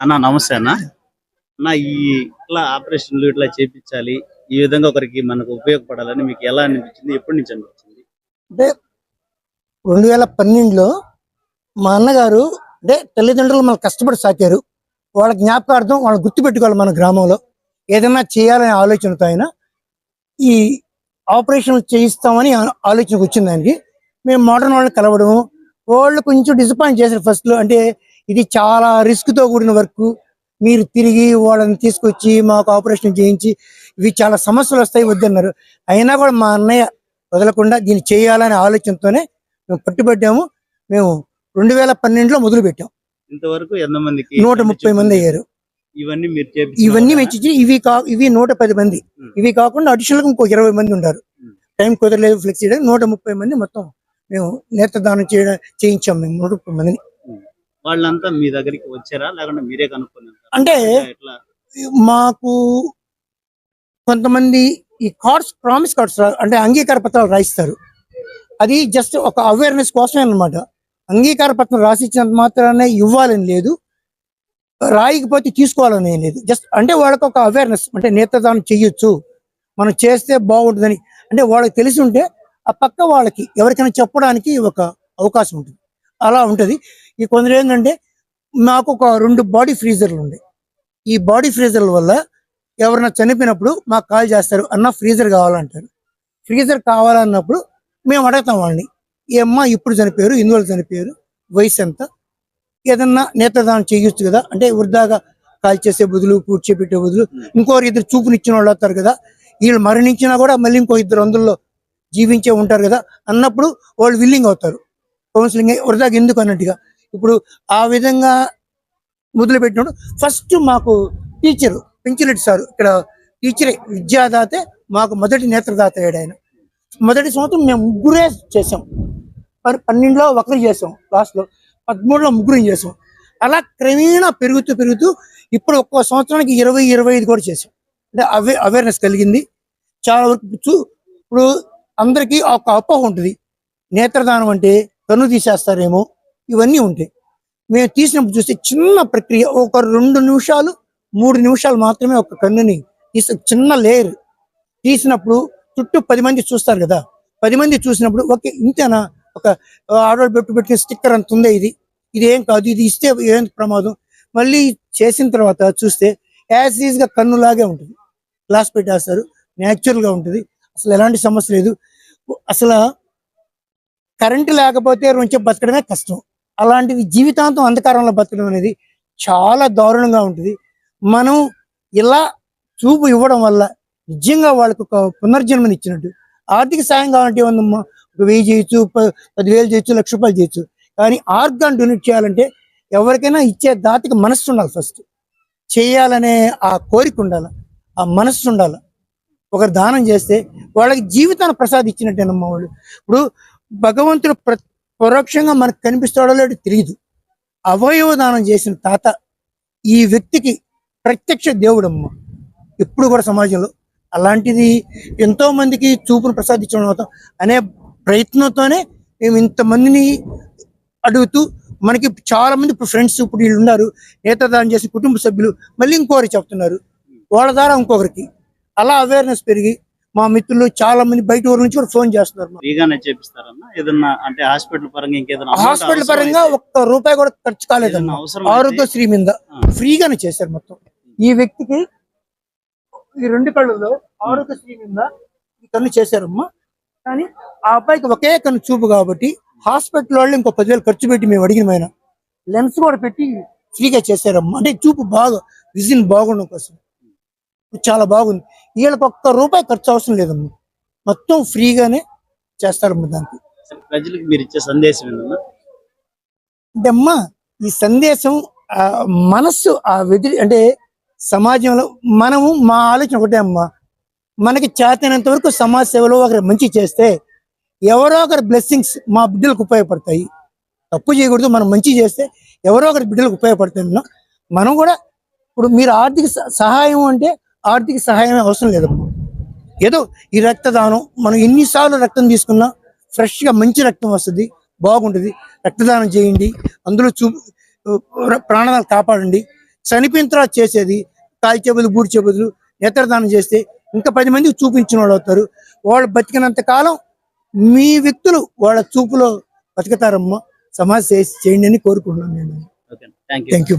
అన్న నమస్తే అన్న. అన్న ఈ ఇట్లా ఆపరేషన్లు ఇట్లా చేపించాలి ఈ విధంగా ఒకరికి మనకు ఉపయోగపడాలని మీకు ఎలా అనిపించింది? ఎప్పటి నుంచి అనిపించింది? అంటే రెండు వేల పన్నెండులో మా అన్నగారు అంటే తల్లిదండ్రులు మన కష్టపడి సాకారు. వాళ్ళ జ్ఞాపకార్థం వాళ్ళని గుర్తుపెట్టుకోవాలి మన గ్రామంలో. ఏదైనా చేయాలనే ఆలోచనతో ఆయన ఈ ఆపరేషన్ చేయిస్తామని ఆలోచనకు వచ్చింది దానికి మేము మోడర్న్ వాళ్ళని కలవడము వాళ్ళు కొంచెం డిసప్పాయింట్ చేశారు ఫస్ట్లో అంటే ఇది చాలా రిస్క్తో కూడిన వర్క్. మీరు తిరిగి వాళ్ళని తీసుకొచ్చి మాకు ఆపరేషన్ చేయించి ఇవి చాలా సమస్యలు వస్తాయి వద్దన్నారు. అయినా కూడా మా అన్నయ్య వదలకుండా దీన్ని చేయాలనే ఆలోచనతోనే మేము పట్టుబడ్డాము. మేము రెండు వేల పన్నెండులో మొదలు పెట్టాం ఇంతవరకు ఎంతమందికి నూట ముప్పై మంది అయ్యారు. ఇవన్నీ మీరు ఇవన్నీ ఇవి కా ఇవి నూట పది మంది. ఇవి కాకుండా అడిషనల్గా ఇంకో ఇరవై మంది ఉంటారు ఉం. టైం కుదరలేదు ఫ్లెక్స్ చేయడానికి నూట ముప్పై మంది మొత్తం మేము నేత్రదానం చేయడం చేయించాం మేము నూట ముప్పై మందిని. వాళ్ళంతా మీ దగ్గరికి వచ్చారా? లేకుంటే మీరే కనుక్కొని అంటే ఎట్లా? మాకు కొంతమంది ఈ కార్డ్స్ ప్రామిస్ కార్డ్స్ అంటే అంగీకార పత్రాలు రాయిస్తారు. అది జస్ట్ ఒక అవేర్నెస్ కోసమే అన్నమాట. అంగీకార పత్రం రాసిచ్చినంత మాత్రానే ఇవ్వాలని లేదు. రాయకపోతే తీసుకోవాలని లేదు. జస్ట్ అంటే వాళ్ళకి ఒక అవేర్నెస్ అంటే నేత్రదానం చెయ్యొచ్చు. మనం చేస్తే బాగుంటుందని. అంటే వాళ్ళకి తెలిసి ఉంటే ఆ పక్క వాళ్ళకి ఎవరికైనా చెప్పడానికి ఒక అవకాశం ఉంటుంది. అలా ఉంటుంది. ఈ కొందరు ఏంటంటే మాకు ఒక రెండు బాడీ ఫ్రీజర్లు ఉన్నాయి ఈ బాడీ ఫ్రీజర్ల వల్ల ఎవరైనా చనిపోయినప్పుడు మాకు కాల్ చేస్తారు అన్న ఫ్రీజర్ కావాలంటారు. ఫ్రీజర్ కావాలన్నప్పుడు మేము అడుగుతాం వాళ్ళని ఈ అమ్మ ఇప్పుడు చనిపోయారు ఇందువల్ల చనిపోయారు వయసు ఎంత? ఏదన్నా నేత్రదానం చేయొచ్చు కదా? అంటే వృద్ధాగా కాల్ చేసే బదులు పూడ్చేపెట్టే బదులు ఇంకోరు ఇద్దరు చూపునిచ్చిన వాళ్ళు అవుతారు కదా. వీళ్ళు మరణించినా కూడా మళ్ళీ ఇంకో ఇద్దరు అందులో జీవించే ఉంటారు కదా. అన్నప్పుడు వాళ్ళు విల్లింగ్ అవుతారు. కౌన్సిలింగ్ వరదాకి ఎందుకు అన్నట్టుగా. ఇప్పుడు ఆ విధంగా మొదలుపెట్టినప్పుడు ఫస్ట్ మాకు టీచర్ పెంచిరెడ్డి సార్ ఇక్కడ టీచరే విద్యాదాతే మాకు మొదటి నేత్రదాత అయ్యాడు ఆయన. మొదటి సంవత్సరం మేము ముగ్గురే చేసాం పన్- పన్నెండులో ఒకరు చేసాం లాస్ట్లో. పదమూడులో ముగ్గురు చేసాం అలా క్రమేణా పెరుగుతూ పెరుగుతూ ఇప్పుడు ఒక్కో సంవత్సరానికి ఇరవై ఇరవై ఐదు కూడా చేసాం అంటే అవే అవేర్నెస్ కలిగింది. చాలా వరకు ఇప్పుడు అందరికీ ఒక అపోహ ఉంటుంది. నేత్రదానం అంటే కన్ను తీసేస్తారేమో? ఇవన్నీ ఉంటాయి. మేము తీసినప్పుడు చూస్తే చిన్న ప్రక్రియ ఒక రెండు నిమిషాలు మూడు నిమిషాలు మాత్రమే ఒక కన్నుని తీసి చిన్న లేయర్ తీసినప్పుడు చుట్టూ పది మంది చూస్తారు కదా? పది మంది చూసినప్పుడు ఓకే ఇంతేనా? ఒక ఆర్డర్ పెట్టు పెట్టిన స్టిక్కర్ అంత ఉందే ఇది. ఇది ఏం కాదు ఇది ఇస్తే ఏం ప్రమాదం? మళ్ళీ చేసిన తర్వాత చూస్తే యాజ్ ఈజ్గా కన్నులాగే ఉంటుంది. గ్లాస్ పెట్టేస్తారు న్యాచురల్గా ఉంటుంది. అసలు ఎలాంటి సమస్య లేదు. అసలు కరెంటు లేకపోతే నుంచి బతకడమే కష్టం. అలాంటివి జీవితాంతం అంధకారంలో బతకడం అనేది చాలా దారుణంగా ఉంటుంది. మనం ఇలా చూపు ఇవ్వడం వల్ల నిజంగా వాళ్ళకు ఒక పునర్జన్మని ఇచ్చినట్టు. ఆర్థిక సాయం కావాలంటే ఏమన్నా ఒక వెయ్యి చేయొచ్చు పదివేలు చేయొచ్చు లక్ష రూపాయలు చేయొచ్చు. కానీ ఆర్గాన్ డొనేట్ చేయాలంటే ఎవరికైనా ఇచ్చే దాతకి మనస్సు ఉండాలి ఫస్ట్. చేయాలనే ఆ కోరిక ఉండాలి. ఆ మనస్సు ఉండాలి. ఒకరు దానం చేస్తే వాళ్ళకి జీవితాన్ని ప్రసాదించినట్టేనమ్మా వాళ్ళు. ఇప్పుడు భగవంతుడు ప్ర పరోక్షంగా మనకు కనిపిస్తాడో లేదో తెలియదు అవయవ దానం చేసిన తాత ఈ వ్యక్తికి ప్రత్యక్ష దేవుడమ్మ. ఎప్పుడు కూడా సమాజంలో అలాంటిది ఎంతో మందికి చూపును ప్రసాదించడం అవుతాం అనే ప్రయత్నంతోనే మేము ఇంతమందిని అడుగుతూ మనకి చాలా మంది ఇప్పుడు ఫ్రెండ్స్ ఇప్పుడు వీళ్ళు ఉన్నారు నేతదానం చేసి కుటుంబ సభ్యులు మళ్ళీ ఇంకోరు చెప్తున్నారు. వాళ్ళ ద్వారా ఇంకొకరికి. అలా అవేర్నెస్ పెరిగి మా మిత్రులు చాలా మంది బయట ఊరు నుంచి కూడా ఫోన్ చేస్తున్నారు మాకు. ఫ్రీగానే చేపిస్తారన్నా? ఏదన్నా అంటే హాస్పిటల్ పరంగా హాస్పిటల్ ఒక్క రూపాయి కూడా ఖర్చు అయితే- ఆరోగ్యశ్రీ మీద. ఫ్రీగానే చేశారు మొత్తం. ఈ వ్యక్తికి ఈ రెండు కళ్ళల్లో ఆరోగ్యశ్రీ మీద ఈ కన్ను చేశారమ్మా. కానీ ఆ అబ్బాయికి ఒకే కన్ను చూపు కాబట్టి హాస్పిటల్ వాళ్ళు ఇంకో పదివేలు ఖర్చు పెట్టి మేము అడిగిన ఆయన లెన్స్ కూడా పెట్టి ఫ్రీగా చేశారమ్మా. అంటే చూపు బాగా విజన్ బాగుండడం కోసం. చాలా బాగుంది. వీళ్ళకి ఒక్క రూపాయి ఖర్చు అవసరం లేదమ్మా. మొత్తం ఫ్రీగానే చేస్తారమ్మా దానికి. ప్రజలకు మీరు ఇచ్చే సందేశం అంటే అమ్మా ఈ సందేశం మనస్సు ఆ వెదిరి అంటే సమాజంలో మనము మా ఆలోచన ఒకటే అమ్మా. మనకి చేతనంత వరకు సమాజ సేవలో ఒకరు మంచి చేస్తే ఎవరో ఒకరి బ్లెస్సింగ్స్ మా బిడ్డలకు ఉపయోగపడతాయి. తప్పు చేయకూడదు మనం మంచి చేస్తే ఎవరో ఒకరి బిడ్డలకు ఉపయోగపడతాయి అన్నా. మనం కూడా ఇప్పుడు మీరు ఆర్థిక సహాయం అంటే ఆర్థిక సహాయం అవసరం లేదమ్మా ఏదో ఈ రక్తదానం మనం ఎన్నిసార్లు రక్తం తీసుకున్నా ఫ్రెష్గా మంచి రక్తం వస్తుంది బాగుంటుంది. రక్తదానం చేయండి అందులో చూ ప్రాణాలు కాపాడండి. చనిపోయిన తర్వాత చేసేది కాల్చే బదులు బూడ్చే బదులు నేత్రదానం చేస్తే ఇంకా పది మందికి చూపించిన వాళ్ళు అవుతారు. వాళ్ళు బతికినంత కాలం మీ వ్యక్తులు వాళ్ళ చూపులో బతుకుతారమ్మా. సమాజ చేయండి అని కోరుకుంటున్నాను నేను. Thank you